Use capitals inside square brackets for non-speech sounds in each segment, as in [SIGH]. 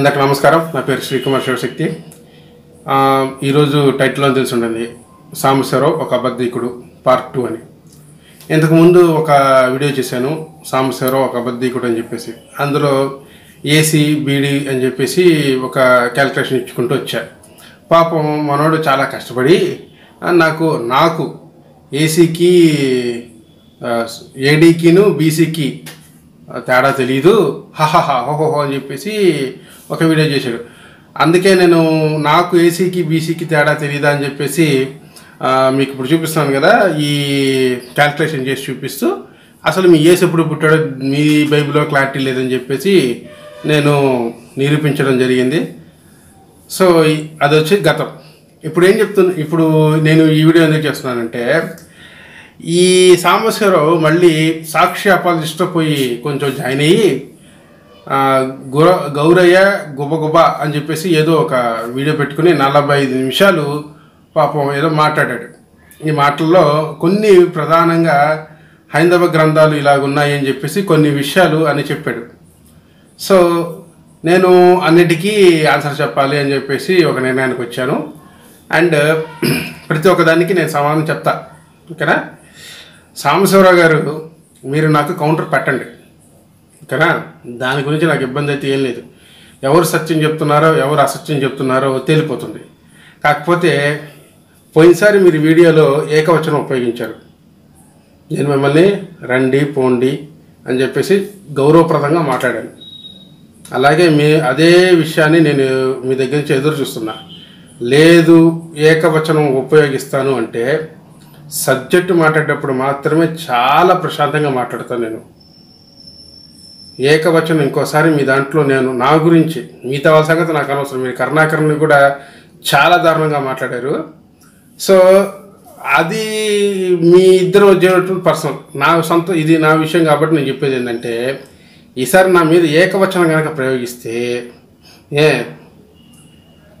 అందరికి నమస్కారం. నా పేరు శ్రీకుమార్ శివశక్తి. ఈరోజు టైటిల్లో తెలిసి ఉండండి సాంబశివరావు ఒక అబద్ధికుడు పార్ట్ టూ అని. ఇంతకుముందు ఒక వీడియో చేశాను సాంబశివరావు ఒక అబద్ధికుడు అని చెప్పేసి. అందులో ఏసీ బీడీ అని చెప్పేసి ఒక క్యాలిక్యులేషన్ ఇచ్చుకుంటూ వచ్చా. పాపం మనోడు చాలా కష్టపడి నాకు నాకు ఏసీకి ఏడీకిను బీసీకి తేడా తెలియదు హహహ హోహోహో అని చెప్పేసి ఒక వీడియో చేశాడు. అందుకే నేను నాకు ఏసీకి బీసీకి తేడా తెలియదా అని చెప్పేసి మీకు ఇప్పుడు చూపిస్తున్నాను కదా ఈ క్యాల్కులేషన్ చేసి చూపిస్తూ అసలు మీ ఏసు ఎప్పుడు పుట్టాడో మీ బైబిల్లో క్లారిటీ లేదని చెప్పేసి నేను నిరూపించడం జరిగింది. సో అది వచ్చి గతం. ఇప్పుడు ఏం చెప్తున్నా ఇప్పుడు నేను ఈ వీడియో ఎందుకు చేస్తున్నానంటే ఈ సాంబశివరావు మళ్ళీ సాక్షి అపాలజిస్ట్తో పోయి కొంచెం జాయిన్ అయ్యి గుర గౌరయ్య గుబగుబ అని చెప్పేసి ఏదో ఒక వీడియో పెట్టుకుని నలభై ఐదు నిమిషాలు పాపం ఏదో మాట్లాడాడు. ఈ మాటల్లో కొన్ని ప్రధానంగా హైందవ గ్రంథాలు ఇలాగ ఉన్నాయి అని చెప్పేసి కొన్ని విషయాలు అని చెప్పాడు. సో నేను అన్నిటికీ ఆన్సర్ చెప్పాలి అని చెప్పేసి ఒక నిర్ణయానికి వచ్చాను. అండ్ [CLEARS THROAT] ప్రతి ఒక్కదానికి నేను సమాధానం చెప్తా. ఓకేనా? సాంబశివరావు గారు మీరు నాకు కౌంటర్ పెట్టండి. కదా? దాని గురించి నాకు ఇబ్బంది అయితే ఏం లేదు. ఎవరు సత్యం చెప్తున్నారో ఎవరు అసత్యం చెప్తున్నారో తేలిపోతుంది. కాకపోతే పోయినసారి మీరు వీడియోలో ఏకవచనం ఉపయోగించారు. నేను మిమ్మల్ని రండి పోండి అని చెప్పేసి గౌరవప్రదంగా మాట్లాడాను. అలాగే మీ అదే విషయాన్ని నేను మీ దగ్గర నుంచి ఎదురు చూస్తున్నా. లేదు ఏకవచనం ఉపయోగిస్తాను అంటే సబ్జెక్టు మాట్లాడేటప్పుడు మాత్రమే చాలా ప్రశాంతంగా మాట్లాడతాను నేను. ఏకవచనం ఇంకోసారి మీ దాంట్లో నేను నా గురించి మిగతా వాళ్ళ సంగతి నాకు అనవసరం. మీరు కరుణాకర్ని కూడా చాలా దారుణంగా మాట్లాడారు. సో అది మీ ఇద్దరు వచ్చినటువంటి పర్సనల్ నా సొంత ఇది నా విషయం కాబట్టి నేను చెప్పేది ఏంటంటే ఈసారి నా మీద ఏకవచనం కనుక ప్రయోగిస్తే ఏ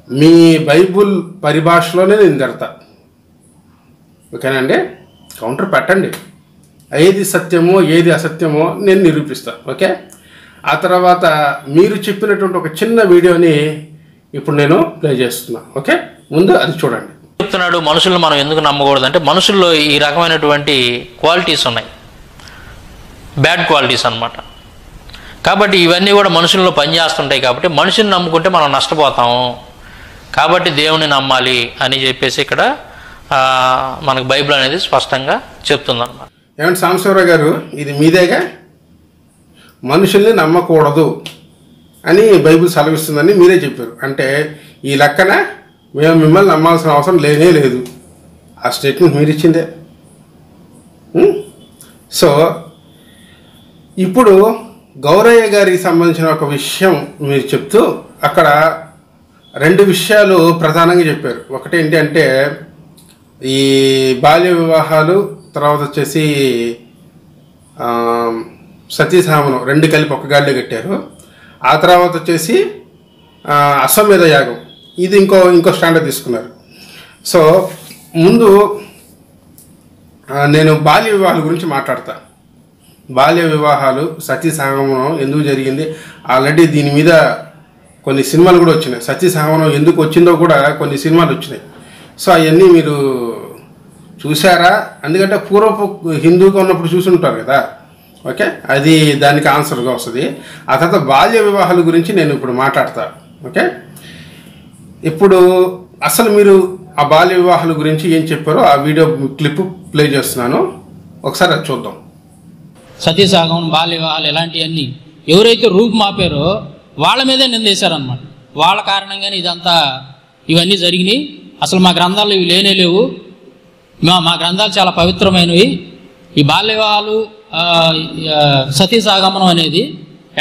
మీ బైబుల్ పరిభాషలోనే నేను తిడతా ఓకేనండి కౌంటర్ పెట్టండి. ఏది సత్యమో ఏది అసత్యమో నేను నిరూపిస్తాను ఓకే? ఆ తర్వాత మీరు చెప్పినటువంటి ఒక చిన్న వీడియోని ఇప్పుడు నేను ప్లే చేస్తున్నాను ఓకే? ముందు అది చూడండి. చెప్తున్నాడు మనుషులను మనం ఎందుకు నమ్మకూడదు అంటే మనుషుల్లో ఈ రకమైనటువంటి క్వాలిటీస్ ఉన్నాయి. బ్యాడ్ క్వాలిటీస్ అన్నమాట. కాబట్టి ఇవన్నీ కూడా మనుషుల్లో పనిచేస్తుంటాయి కాబట్టి మనిషిని నమ్ముకుంటే మనం నష్టపోతాము కాబట్టి దేవుని నమ్మాలి అని చెప్పేసి ఇక్కడ మనకు బైబిల్ అనేది స్పష్టంగా చెప్తుందన్నమాట. ఏమంటే సాంబశివరావు గారు ఇది మీదేగా? మనుషుల్ని నమ్మకూడదు అని బైబిల్ సెలవిస్తుందని మీరే చెప్పారు. అంటే ఈ లెక్కన మేము మిమ్మల్ని నమ్మాల్సిన అవసరం లేనే లేదు. ఆ స్టేట్మెంట్ మీరు ఇచ్చిందే సో ఇప్పుడు గౌరయ్య గారికి సంబంధించిన ఒక విషయం మీరు చెప్తూ అక్కడ రెండు విషయాలు ప్రధానంగా చెప్పారు. ఒకటి ఏంటి అంటే ఈ బాల్య వివాహాలు తర్వాత వచ్చేసి ఆ, సతీసామనం రెండు కలిపి ఒక గాడిలో కట్టారు. ఆ తర్వాత వచ్చేసి అశ్వమేధ యాగం. ఇది ఇంకో ఇంకో స్టాండర్డ్ తీసుకున్నారు. సో ముందు నేను బాల్య వివాహాల గురించి మాట్లాడతా. బాల్య వివాహాలు సతీ సహగమనం ఎందుకు జరిగింది? ఆల్రెడీ దీని మీద కొన్ని సినిమాలు కూడా వచ్చినాయి. సతీ సహగమనం ఎందుకు వచ్చిందో కూడా కొన్ని సినిమాలు వచ్చినాయి. సో అవన్నీ మీరు చూసారా ఎందుకంటే పూర్వపు హిందూగా ఉన్నప్పుడు చూసి ఉంటారు కదా. ఓకే? అది దానికి ఆన్సర్గా వస్తుంది. ఆ తర్వాత బాల్య వివాహాల గురించి నేను ఇప్పుడు మాట్లాడతా. ఓకే? ఇప్పుడు అసలు మీరు ఆ బాల్య వివాహాల గురించి ఏం చెప్పారో ఆ వీడియో క్లిప్ ప్లే చేస్తున్నాను. ఒకసారి అది చూద్దాం. సతీసాగం బాల్య వివాహాలు ఇలాంటివన్నీ ఎవరైతే రూపు మాపారో వాళ్ళ మీదే నిందేశారనమాట వాళ్ళ కారణంగానే ఇదంతా ఇవన్నీ జరిగినాయి. అసలు మా గ్రంథాలు ఇవి లేనే లేవు. మా మా గ్రంథాలు చాలా పవిత్రమైనవి. ఈ బాల్య వివాహాలు సతీ సాగమనం అనేది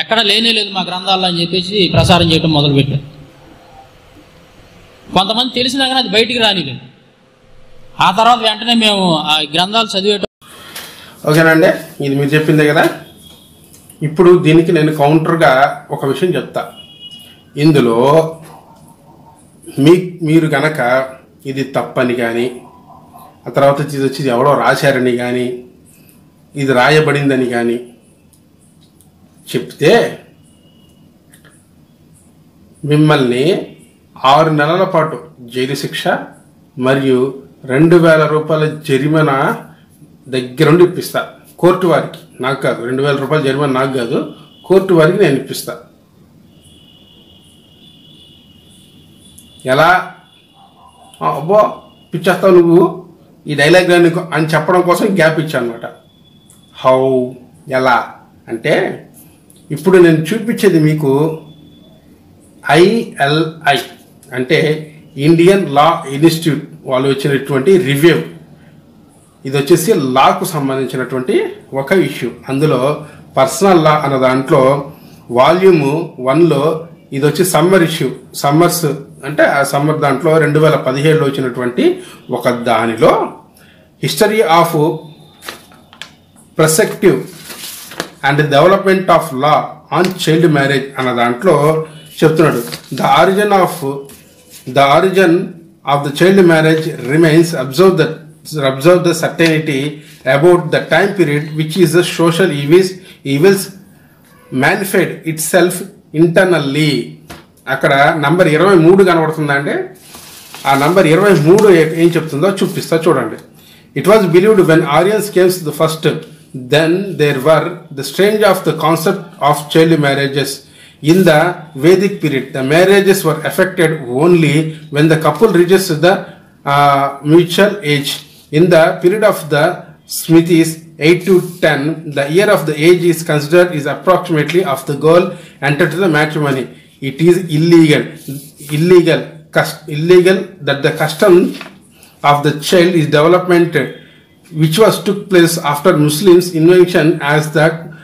ఎక్కడ లేనే లేదు మా గ్రంథాల్లో అని చెప్పేసి ప్రసారం చేయడం మొదలుపెట్టారు. కొంతమంది తెలిసినా కానీ అది బయటికి రానిలేదు ఆ తర్వాత వెంటనే మేము ఆ గ్రంథాలు చదివేట ఓకేనండి ఇది మీరు చెప్పిందే కదా? ఇప్పుడు దీనికి నేను కౌంటర్గా ఒక విషయం చెప్తా. ఇందులో మీ మీరు గనక ఇది తప్పని కానీ ఆ తర్వాత ఇది వచ్చి ఎవడో రాశారని కానీ ఇది రాయబడిందని కానీ చెప్తే మిమ్మల్ని ఆరు నెలల పాటు జైలు శిక్ష మరియు రెండు వేల రూపాయల జరిమానా దగ్గరుండి ఇప్పిస్తా. కోర్టు వారికి నాకు కాదు రెండు వేల రూపాయల జరిమానా నాకు కాదు కోర్టు వారికి నేను ఇప్పిస్తా. ఎలా? అబ్బో పిచ్చేస్తావు నువ్వు. ఈ డైలాగ్ అని చెప్పడం కోసం గ్యాప్ ఇచ్చాను అనమాట హౌ ఎలా అంటే ఇప్పుడు నేను చూపించేది మీకు ఐఎల్ఐ అంటే ఇండియన్ లా ఇన్స్టిట్యూట్ వాళ్ళు వచ్చినటువంటి రివ్యూ ఇది వచ్చేసి లాకు సంబంధించినటువంటి ఒక ఇష్యూ అందులో పర్సనల్ లా అన్న దాంట్లో వాల్యూము వన్లో ఇది వచ్చి సమ్మర్ ఇష్యూ సమ్మర్స్ అంటే ఆ సమ్మర్ దాంట్లో రెండు వేల పదిహేడులో వచ్చినటువంటి ఒక దానిలో history of prospective and development of law on child marriage అన్న దాంట్లో చెప్తున్నాడు. The origin of the origin of the child marriage remains observe the observe the certainty about the time period which is the social evils evils manifested itself internally. అక్కడ number ఇరవై మూడు కనబడుతుందండి ఆ number ఇరవై మూడు ఏం చెప్తుందో చూపిస్తా చూడండి. It was believed when Aryans came the first then there were the strange of the concept of child marriages in the Vedic period the marriages were effected only when the couple reaches the mutual age in the period of the Smithies 8 to 10, the year of the age is considered is approximately of the girl enter the the matrimony. It is illegal, illegal, illegal that the custom of the child is development which was took place after Muslims invention as the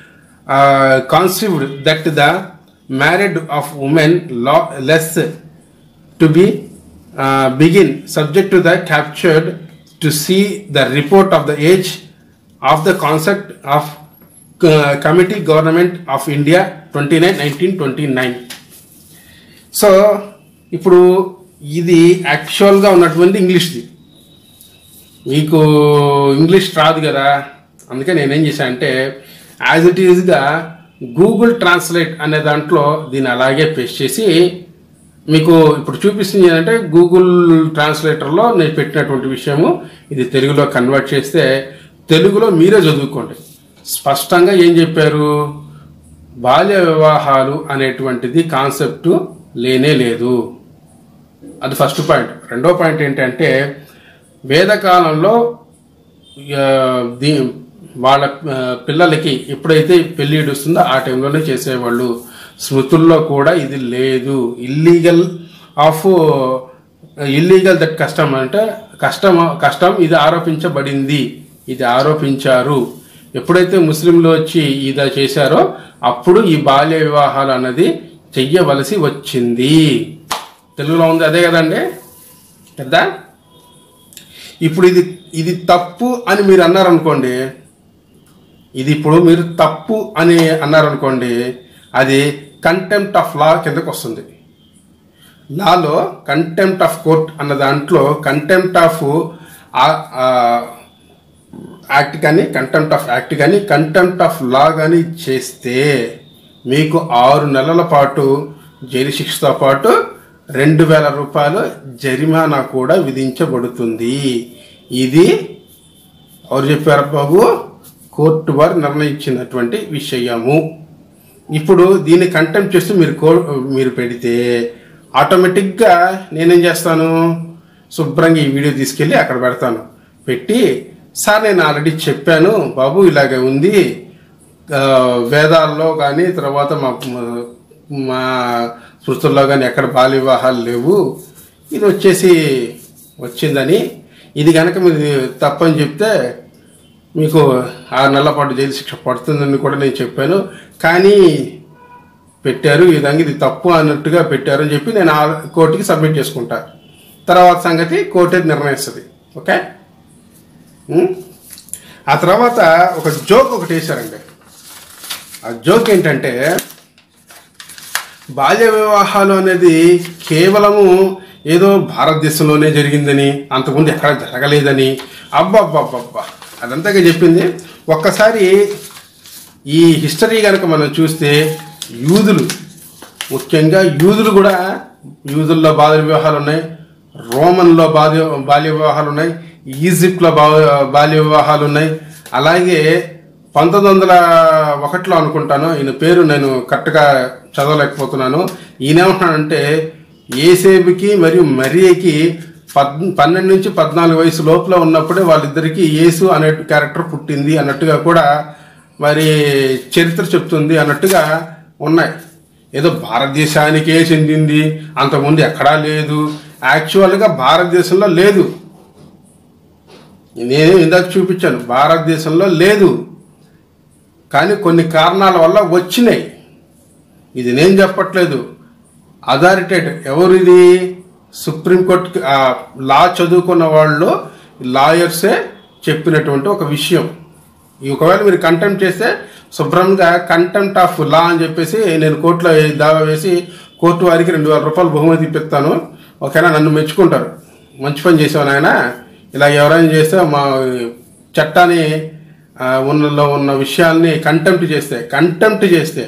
uh, conceived that the married of women less to be uh, begin subject to the captured to see the report of the age of the concept of uh, committee government of india 29 1929 so ఇప్పుడు ఇది యాక్చువల్గా ఉన్నటువంటి ఇంగ్లీష్ది. మీకు English రాదు కదా? అందుకే నేనేం చేశాను అంటే యాజ్ ఇట్ ఈజ్గా గూగుల్ ట్రాన్స్లేట్ అనే దాంట్లో దీన్ని అలాగే పేస్ట్ చేసి మీకు ఇప్పుడు చూపిస్తుంది ఏంటంటే గూగుల్ ట్రాన్స్లేటర్లో నేను పెట్టినటువంటి విషయము ఇది తెలుగులో కన్వర్ట్ చేస్తే తెలుగులో మీరే చదువుకోండి. స్పష్టంగా ఏం చెప్పారు? బాల్య వివాహాలు అనేటువంటిది కాన్సెప్ట్ లేనే లేదు. అది ఫస్ట్ పాయింట్ రెండో పాయింట్ ఏంటంటే వేదకాలంలో దీ వాళ్ళ పిల్లలకి ఎప్పుడైతే పెళ్ళి ఇడుస్తుందో ఆ టైంలోనే చేసేవాళ్ళు. స్మృతుల్లో కూడా ఇది లేదు. ఇల్లీగల్ ఆఫ్ ఇల్లీగల్ దట్ కష్టం అంటే కష్టం కష్టం ఇది ఆరోపించబడింది. ఇది ఆరోపించారు. ఎప్పుడైతే ముస్లింలు వచ్చి ఇదా చేశారో అప్పుడు ఈ బాల్య వివాహాలు అన్నది చెయ్యవలసి వచ్చింది. తెలుగులో ఉంది అదే కదండి? కదా ఇప్పుడు ఇది ఇది తప్పు అని మీరు అన్నారనుకోండి ఇది ఇప్పుడు మీరు తప్పు అని అన్నారనుకోండి అది కంటెంప్ట్ ఆఫ్ లా కిందకు వస్తుంది. లాలో కంటెంప్ట్ ఆఫ్ కోర్ట్ అన్న దాంట్లో కంటెంప్ట్ ఆఫ్ యాక్ట్ కానీ కంటెంప్ట్ ఆఫ్ యాక్ట్ కానీ కంటెంప్ట్ ఆఫ్ లా కానీ చేస్తే మీకు ఆరు నెలల పాటు జైలు శిక్షతో పాటు రెండు వేల రూపాయలు జరిమానా కూడా విధించబడుతుంది. ఇది ఎవరు చెప్పారు బాబు? కోర్టు వారు నిర్ణయించినటువంటి విషయము. ఇప్పుడు దీన్ని కంటెంప్ట్ చేస్తూ మీరు కో మీరు పెడితే ఆటోమేటిక్గా నేనేం చేస్తాను? శుభ్రంగా ఈ వీడియో తీసుకెళ్ళి అక్కడ పెడతాను. పెట్టి సార్ నేను ఆల్రెడీ చెప్పాను బాబు ఇలాగే ఉంది. వేదాల్లో కానీ తర్వాత మా మా సృష్టిలో కానీ ఎక్కడ బాల్య వివాహాలు లేవు. ఇది వచ్చేసి వచ్చిందని. ఇది కనుక మీరు తప్పని చెప్తే మీకు ఆరు నెలల పాటు జైలు శిక్ష పడుతుందని కూడా నేను చెప్పాను. కానీ పెట్టారు ఈ విధంగా ఇది తప్పు అన్నట్టుగా పెట్టారు అని చెప్పి నేను ఆ కోర్టుకి సబ్మిట్ చేసుకుంటా. తర్వాత సంగతి కోర్టు నిర్ణయిస్తుంది. ఓకే? ఆ తర్వాత ఒక జోక్ ఒకటి వేశారండి. ఆ జోక్ ఏంటంటే బాల్య వివాహాలు అనేది కేవలము ఏదో భారతదేశంలోనే జరిగిందని అంతకుముందు ఎక్కడ జరగలేదని అబ్బబ్బబ్బబ్బా. అదంతాగా చెప్పింది. ఒక్కసారి ఈ హిస్టరీ కనుక మనం చూస్తే యూదులు ముఖ్యంగా యూదులు కూడా యూదుల్లో బాల్య వివాహాలు ఉన్నాయి రోమన్లో బాల్య బాల్య వివాహాలు ఉన్నాయి ఈజిప్ట్లో బా బాల్య వివాహాలు ఉన్నాయి. అలాగే పంతొమ్మిది వందల ఒకటిలో అనుకుంటాను. ఈయన పేరు నేను కరెక్ట్గా చదవలేకపోతున్నాను. ఈయన ఏమంటున్నాడంటే ఏసేబుకి మరియు మరియకి పద్ పన్నెండు నుంచి పద్నాలుగు వయసు లోపల ఉన్నప్పుడే వాళ్ళిద్దరికీ యేసు అనే క్యారెక్టర్ పుట్టింది అన్నట్టుగా కూడా మరి చరిత్ర చెప్తుంది అన్నట్టుగా ఉన్నాయి. ఏదో భారతదేశానికే చెందింది అంతకుముందు ఎక్కడా లేదు యాక్చువల్గా భారతదేశంలో లేదు. నేను ఇందాక చూపించాను భారతదేశంలో లేదు. కానీ కొన్ని కారణాల వల్ల వచ్చినాయి. ఇది నేను చెప్పట్లేదు. అథారిటేట్ ఎవరు ఇది? సుప్రీంకోర్టు లా చదువుకున్న వాళ్ళు లాయర్సే చెప్పినటువంటి ఒక విషయం. ఈ ఒకవేళ మీరు కంటెంప్ట్ చేస్తే శుభ్రంగా కంటెంప్ట్ ఆఫ్ లా అని చెప్పేసి నేను కోర్టులో దావా వేసి కోర్టు వారికి రెండు వేల రూపాయలు బహుమతి ఇప్పిస్తాను. ఓకేనా? నన్ను మెచ్చుకుంటారు. మంచి పని చేసావు నాయన ఇలా ఎవరైనా చేస్తే మా చట్టాన్ని ఉన్నలో ఉన్న విషయాల్ని కంటెంప్ట్ చేస్తే కంటెంప్ట్ చేస్తే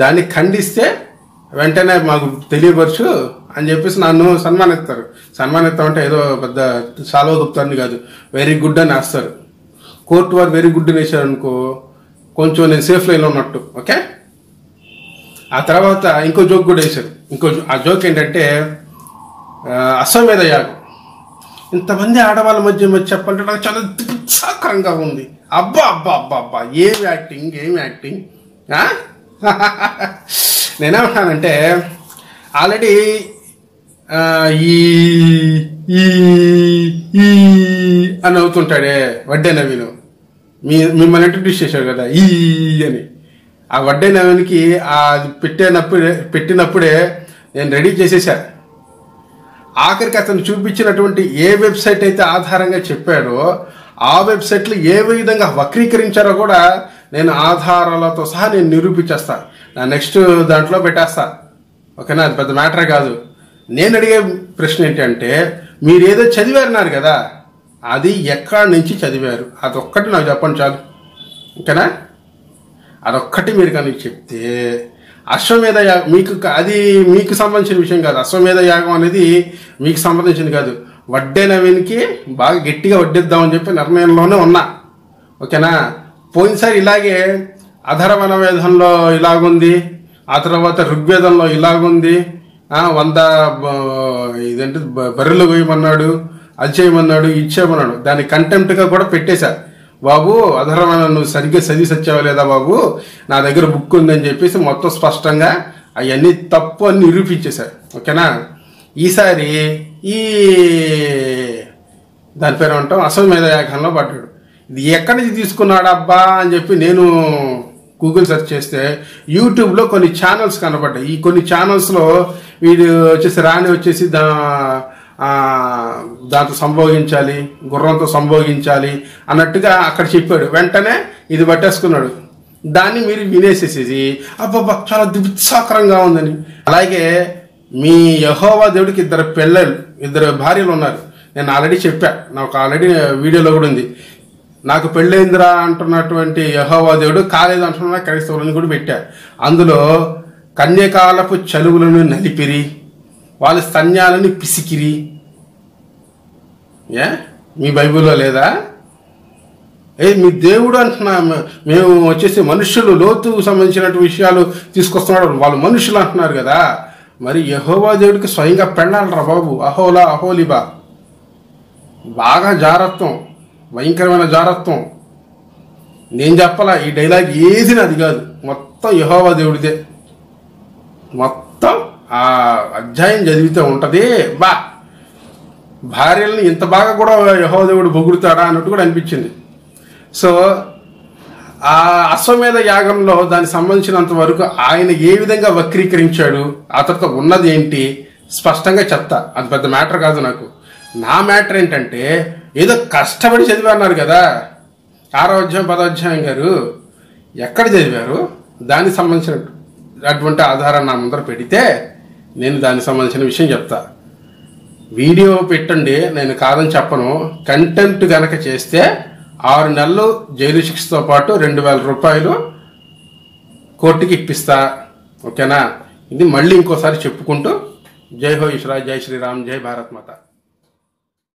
దాన్ని ఖండిస్తే వెంటనే మాకు తెలియపరచు అని చెప్పేసి నన్ను సన్మానిస్తారు. సన్మానిస్తాం అంటే ఏదో పెద్ద సాల్వ గుప్తాన్ని కాదు. వెరీ గుడ్ అని వేస్తారు కోర్టు వారు వెరీ గుడ్ వేశారు అనుకో కొంచెం నేను సేఫ్ లైన్లో ఉన్నట్టు ఓకే ఆ తర్వాత ఇంకో జోక్ కూడా వేశారు. ఇంకో ఆ జోక్ ఏంటంటే అశ్వమేధ యాగం. ఇంతమంది ఆడవాళ్ళ మధ్య మధ్య చెప్పాలంటే నాకు చాలా దుఃఖకరంగా ఉంది. అబ్బా అబ్బా అబ్బా అబ్బా ఏం యాక్టింగ్ ఏం యాక్టింగ్ నేనేమంటానంటే ఆల్రెడీ ఈ ఈ ఈ అని అవుతుంటాడే వడ్డే నవీను. మీ మిమ్మల్ని ఇంట్రడ్యూస్ చేశాడు కదా ఈ అని. ఆ వడ్డే నవీన్కి అది పెట్టినప్పుడే పెట్టినప్పుడే నేను రెడీ చేసేసాను ఆఖరికి అతను చూపించినటువంటి ఏ వెబ్సైట్ అయితే ఆధారంగా చెప్పాడో ఆ వెబ్సైట్లు ఏ విధంగా వక్రీకరించారో కూడా నేను ఆధారాలతో సహా నేను నిరూపించేస్తా. నా నెక్స్ట్ దాంట్లో పెట్టేస్తా. ఓకేనా? అది పెద్ద మ్యాటరే కాదు. నేను అడిగే ప్రశ్న ఏంటంటే మీరు ఏదో చదివారన్నారు కదా అది ఎక్కడి నుంచి చదివారు? అదొక్కటి నాకు చెప్పండి చాలు. ఓకేనా? అదొక్కటి మీరు కానీ చెప్తే అశ్వమేధ యాగం మీకు అది మీకు సంబంధించిన విషయం కాదు. అశ్వమేధ యాగం అనేది మీకు సంబంధించింది కాదు. వడ్డైన వెనికి బాగా గట్టిగా వడ్డిద్దామని చెప్పి నిర్ణయంలోనే ఉన్నా. ఓకేనా? పోయినసారి ఇలాగే అధర్వణ వేదంలో ఇలాగుంది ఆ తర్వాత ఋగ్వేదంలో ఇలాగుంది వంద ఇదేంటి బర్రెలు పోయమన్నాడు అది చేయమన్నాడు ఇది చేయమన్నాడు. దాన్ని కంటెంప్ట్గా కూడా పెట్టేశారు. బాబు అధర్వణ నువ్వు సరిగ్గా చదివి సచ్చావా లేదా బాబు? నా దగ్గర బుక్ ఉందని చెప్పేసి మొత్తం స్పష్టంగా అవన్నీ తప్పు అని నిరూపించేశారు. ఓకేనా? ఈసారి ఈ దాని పేరు అంటాం అశ్వమేధ యాగంలో పడ్డాడు. ఇది ఎక్కడి నుంచి తీసుకున్నాడబ్బా అని చెప్పి నేను గూగుల్ సెర్చ్ చేస్తే యూట్యూబ్లో కొన్ని ఛానల్స్ కనబడ్డాయి ఈ కొన్ని ఛానల్స్లో వీడు వచ్చేసి రాణి వచ్చేసి దా దాంతో సంభోగించాలి గుర్రంతో సంభోగించాలి అన్నట్టుగా అక్కడ చెప్పాడు. వెంటనే ఇది పట్టేసుకున్నాడు. దాన్ని మీరు వినేసేసేసి అబ్బాబ్బా చాలా దుత్సాకరంగా ఉందని. అలాగే మీ యహోవా దేవుడికి ఇద్దరు పిల్లలు ఇద్దరు భార్యలు ఉన్నారు. నేను ఆల్రెడీ చెప్పా నాకు ఆల్రెడీ వీడియోలో కూడా ఉంది. నాకు పెళ్ళైందిరా అంటున్నటువంటి యహోవా దేవుడు కాలేదు అంటున్న క్రైస్తవులను కూడా పెట్టా. అందులో కన్యకాలపు చలువులను నలిపిరి. వాళ్ళ స్తన్యాలని పిసికిరి. ఏ? మీ బైబిల్లో లేదా? ఏ మీ దేవుడు అంటున్నా మేము వచ్చేసి మనుషులు లోతు సంబంధించినటువంటి విషయాలు తీసుకొస్తున్నాడు. వాళ్ళు మనుషులు అంటున్నారు కదా. మరి యహోవా దేవుడికి స్వయంగా పెళ్ళాలరా బాబు. అహోలా అహోలిబా. బాగా జారత్వం. భయంకరమైన జారత్వం. నేను చెప్పాలా ఈ డైలాగ్ ఏది నాది కాదు. మొత్తం యహోవా దేవుడిదే. మొత్తం ఆ అధ్యాయం చదివితే ఉంటుంది బా భార్యల్ని ఇంత బాగా కూడా యహోదేవుడు పొగుడుతాడా అన్నట్టు కూడా అనిపించింది. సో ఆ అశ్వమేధ యాగంలో దానికి సంబంధించినంత వరకు ఆయన ఏ విధంగా వక్రీకరించాడు అతనితో ఉన్నది ఏంటి స్పష్టంగా చెప్తా. అది పెద్ద మ్యాటర్ కాదు నాకు. నా మ్యాటర్ ఏంటంటే ఏదో కష్టపడి చదివన్నారు కదా ఆరో అధ్యాయం అధ్యాయం గారు ఎక్కడ చదివారు దానికి సంబంధించిన అటువంటి ఆధారాన్ని నా ముందర పెడితే నేను దానికి సంబంధించిన విషయం చెప్తా. వీడియో పెట్టండి నేను కాదని చెప్పను. కంటెంట్ గనక చేస్తే ఆరు నెలలు జైలు శిక్షతో పాటు రెండు వేల రూపాయలు కోర్టుకి ఇప్పిస్తా. ఓకేనా? ఇది మళ్ళీ ఇంకోసారి చెప్పుకుంటూ జై హో ఇష్రా జై శ్రీరామ్ జై భారత్ మాత.